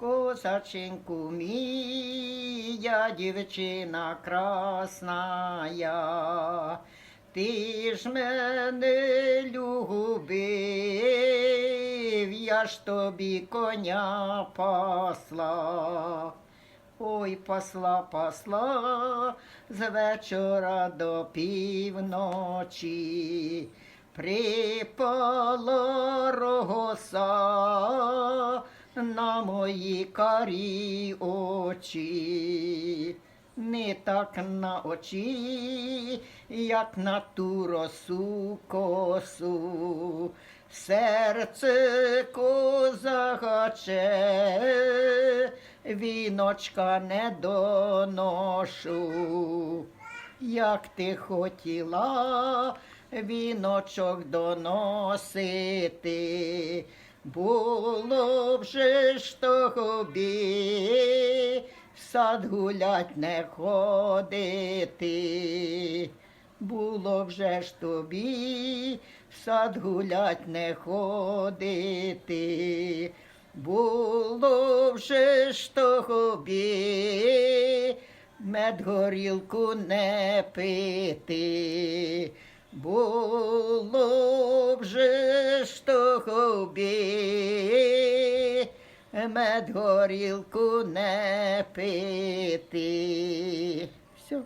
Козаченьку мія, дівчина красная, ти ж мене любив, я ж тобі коня пасла. Ой, посла, посла з вечора до півночі. Припала роса на мої карі очі. Не так на очі, як на ту росу косу. Серце козагаче, віночка не доношу. Як ти хотіла віночок доносити, було вже ж тобі в сад гулять не ходити. Було вже ж тобі в сад гулять не ходити. Було вже ж тобі мед горілку не пити. Було мед горілку не пити. Все.